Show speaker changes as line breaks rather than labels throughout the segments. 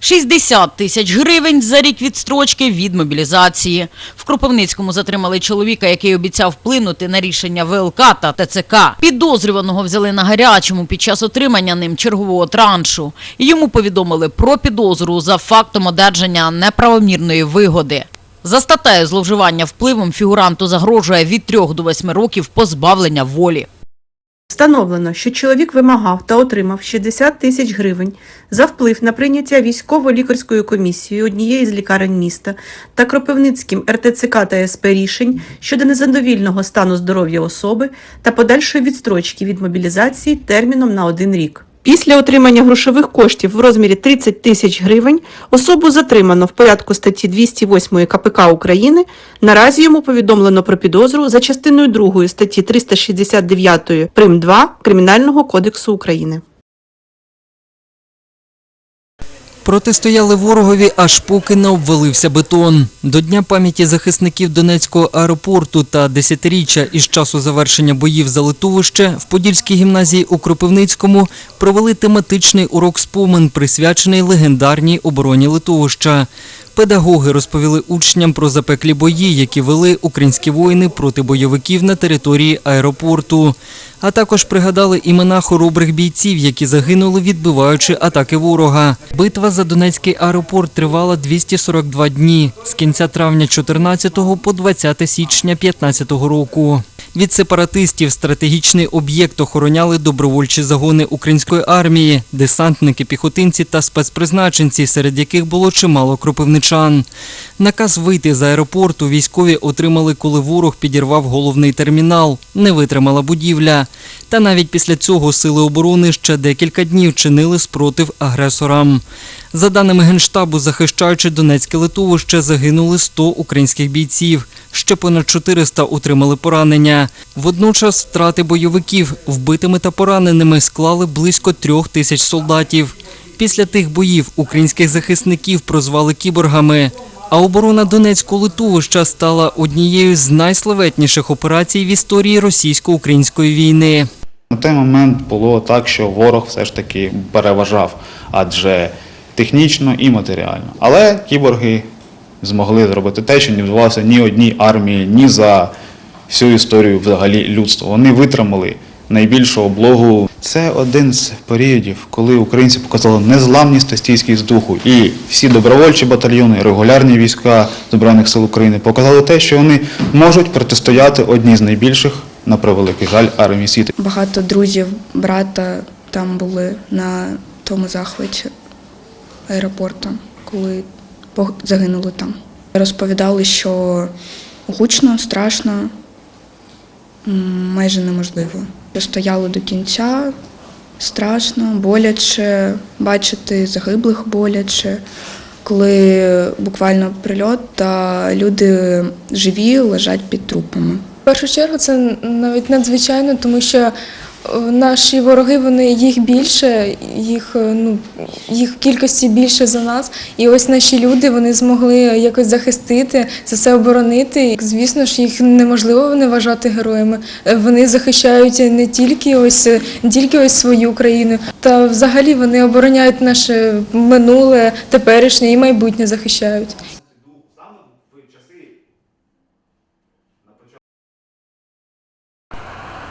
60 тисяч гривень за рік відстрочки від мобілізації. В Кропивницькому затримали чоловіка, який обіцяв вплинути на рішення ВЛК та ТЦК. Підозрюваного взяли на гарячому під час отримання ним чергового траншу. Йому повідомили про підозру за фактом одержання неправомірної вигоди. За статтею зловживання впливом фігуранту загрожує від 3 до 8 років позбавлення волі.
Встановлено, що чоловік вимагав та отримав 60 тисяч гривень за вплив на прийняття військово-лікарською комісією однієї з лікарень міста та Кропивницьким РТЦК та СП рішень щодо незадовільного стану здоров'я особи та подальшої відстрочки від мобілізації терміном на один рік. Після отримання грошових коштів в розмірі 30 тисяч гривень особу затримано в порядку статті 208 КПК України. Наразі йому повідомлено про підозру за частиною 2 статті 369 прим. 2 Кримінального кодексу України.
Протистояли ворогові, аж поки не обвалився бетон. До Дня пам'яті захисників Донецького аеропорту та десятиріччя із часу завершення боїв за литовище в Подільській гімназії у Кропивницькому провели тематичний урок спомин, присвячений легендарній обороні литовища. Педагоги розповіли учням про запеклі бої, які вели українські воїни проти бойовиків на території аеропорту. А також пригадали імена хоробрих бійців, які загинули, відбиваючи атаки ворога. Битва за Донецький аеропорт тривала 242 дні з кінця травня 14 по 20 січня 15 року. Від сепаратистів стратегічний об'єкт охороняли добровольчі загони української армії, десантники, піхотинці та спецпризначенці, серед яких було чимало кропивничан. Наказ вийти з аеропорту військові отримали, коли ворог підірвав головний термінал. Не витримала будівля. Та навіть після цього сили оборони ще декілька днів чинили спротив агресорам. За даними Генштабу, захищаючи Донецьке литовище, загинули 100 українських бійців. Ще понад 400 отримали поранення. Водночас втрати бойовиків вбитими та пораненими склали близько трьох тисяч солдатів. Після тих боїв українських захисників прозвали кіборгами. А оборона Донецького литовища стала однією з найславетніших операцій в історії російсько-української війни.
На той момент було так, що ворог все ж таки переважав, адже технічно і матеріально. Але кіборги змогли зробити те, що не вдавалося ні одній армії, ні за всю історію взагалі людства. Вони витримали найбільшу облогу. Це один з періодів, коли українці показали незламність та стійкість духу. І всі добровольчі батальйони, регулярні війська Збройних сил України показали те, що вони можуть протистояти одній з найбільших, на превеликий жаль, армій світу.
Багато друзів, брата там були на тому захваті аеропорту, коли пог- загинули там. Розповідали, що гучно, страшно, майже неможливо. Стояли до кінця, страшно, боляче, бачити загиблих боляче, коли буквально прильот та люди живі лежать під трупами.
В першу чергу це навіть надзвичайно, тому що наші вороги, вони їх більше, їх е, ну їх кількості більше за нас. І ось наші люди вони змогли якось захистити це все оборонити. Звісно ж, їх неможливо не вважати героями. Е, Вони захищають не тільки ось е, не тільки ось свою країну, та взагалі вони обороняють наше минуле, теперішнє і майбутнє захищають.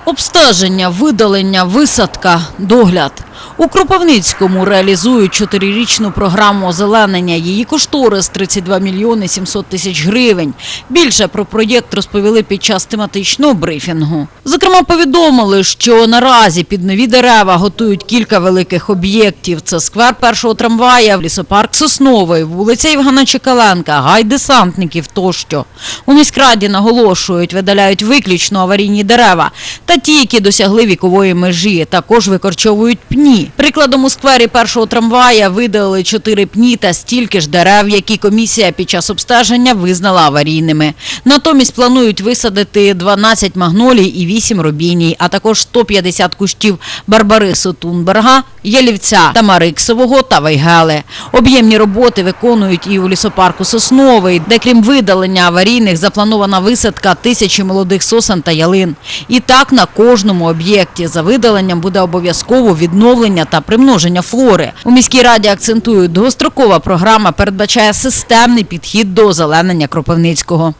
Обстеження, видалення, висадка, догляд. У Кропивницькому реалізують чотирирічну програму озеленення. Її кошторис 32 мільйони 700 тисяч гривень. Більше про проєкт розповіли під час тематичного брифінгу. Зокрема, повідомили, що наразі під нові дерева готують кілька великих об'єктів. Це сквер першого трамвая, лісопарк Сосновий, вулиця Євгена Чекаленка, гай десантників тощо. У міськраді наголошують, видаляють виключно аварійні дерева та ті, які досягли вікової межі. Також викорчовують пні. Прикладом у сквері першого трамвая видалили чотири пні та стільки ж дерев, які комісія під час обстеження визнала аварійними. Натомість планують висадити 12 магнолій і 8 робіній, а також 150 кущів барбарису Тунберга, Ялівця, Тамариксового та Вайгели. Об'ємні роботи виконують і у лісопарку Сосновий, де крім видалення аварійних запланована висадка тисячі молодих сосен та ялин. І так на кожному об'єкті за видаленням буде обов'язково відновлення озеленення та примноження флори. У міській раді акцентують, довгострокова програма передбачає системний підхід до озеленення Кропивницького.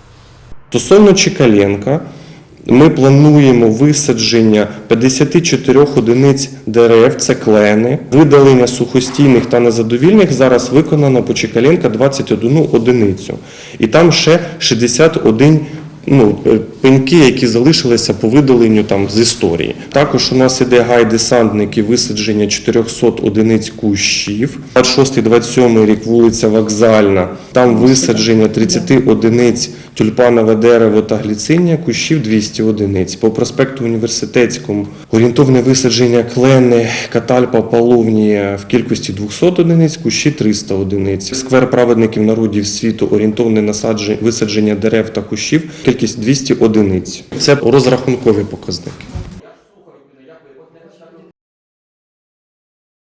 Стосовно Чекаленка, ми плануємо висадження 54 одиниць дерев, це клени. Видалення сухостійних та незадовільних зараз виконано по Чекаленка 21 одиницю. І там ще 61 ну, е, пеньки, які залишилися по видаленню там, з історії. Також у нас іде гай десантники висадження 400 одиниць кущів. 26-27 рік вулиця Вокзальна. Там висадження 30 одиниць тюльпанове дерево та гліциння, кущів 200 одиниць. По проспекту університетському орієнтовне висадження клени, катальпа, половні в кількості 200 одиниць, кущі 300 одиниць. Сквер праведників народів світу орієнтовне насадження висадження дерев та кущів, кількість 200 одиниць. Це розрахункові показники.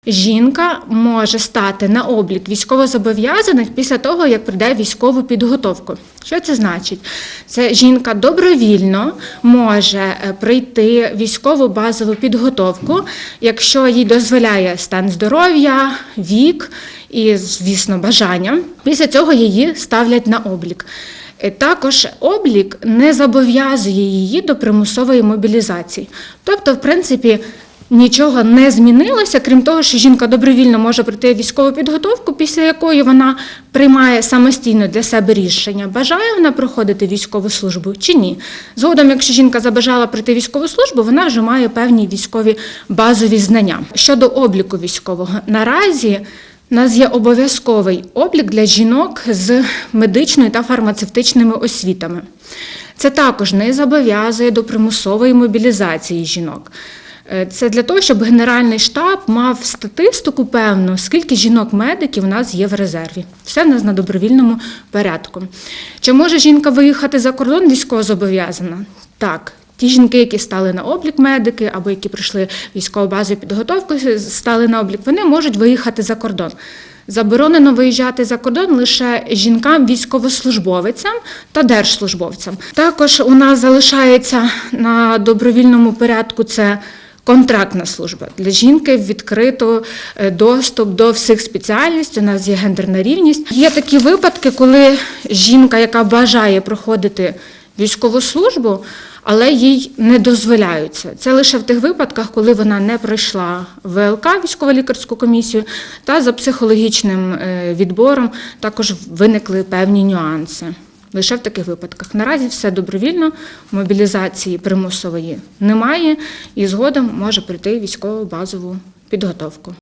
Жінка може стати на облік військовозобов'язаних після того, як пройде військову підготовку. Що це значить? Це жінка добровільно може е, пройти військову базову підготовку, якщо їй дозволяє стан здоров'я, вік і, звісно, бажання. Після цього її ставлять на облік. Е, Також облік не зобов'язує її до примусової мобілізації. Тобто, в принципі, Нічого не змінилося, крім того, що жінка добровільно може пройти військову підготовку, після якої вона приймає самостійно для себе рішення, бажає вона проходити військову службу чи ні. Згодом, якщо жінка забажала пройти військову службу, вона вже має певні військові базові знання. Щодо обліку військового, наразі у нас є обов'язковий облік для жінок з медичною та фармацевтичними освітами. Це також не зобов'язує до примусової мобілізації жінок. Е, Це для того, щоб Генеральний штаб мав статистику певну, скільки жінок-медиків у нас є в резерві. Все в нас на добровільному порядку. Чи може жінка виїхати за кордон військовозобов'язана? Так. Ті жінки, які стали на облік медики, або які пройшли військову базу підготовку, стали на облік, вони можуть виїхати за кордон. Заборонено виїжджати за кордон лише жінкам, військовослужбовицям та держслужбовцям. Також у нас залишається на добровільному порядку це контрактна служба. Для жінки відкрито е, доступ до всіх спеціальностей. У нас є гендерна рівність. Є такі випадки, коли жінка, яка бажає проходити військову службу, але їй не дозволяються. Це лише в тих випадках, коли вона не пройшла ВЛК, військово-лікарську комісію, та за психологічним е, відбором також виникли певні нюанси. Лише в таких випадках. Наразі все добровільно, мобілізації примусової немає, і згодом може прийти військово базову підготовку.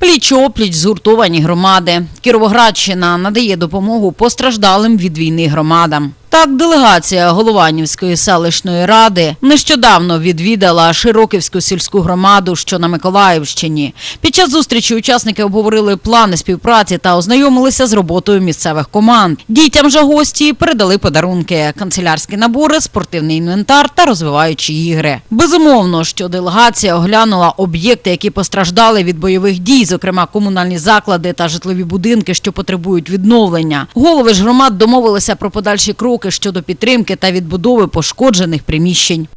Пліч-опліч згуртовані громади. Кіровоградщина надає допомогу постраждалим від війни громадам. Так, делегація Голованівської селищної ради нещодавно відвідала Широківську сільську громаду, що на Миколаївщині. Під час зустрічі учасники обговорили плани співпраці та ознайомилися з роботою місцевих команд. Дітям же гості передали подарунки, канцелярські набори, спортивний інвентар та розвиваючі ігри. Безумовно, що делегація оглянула об'єкти, які постраждали від бойових дій, зокрема комунальні заклади та житлові будинки, що потребують відновлення. Голови ж громад домовилися про подальші кроки щодо підтримки та відбудови пошкоджених приміщень.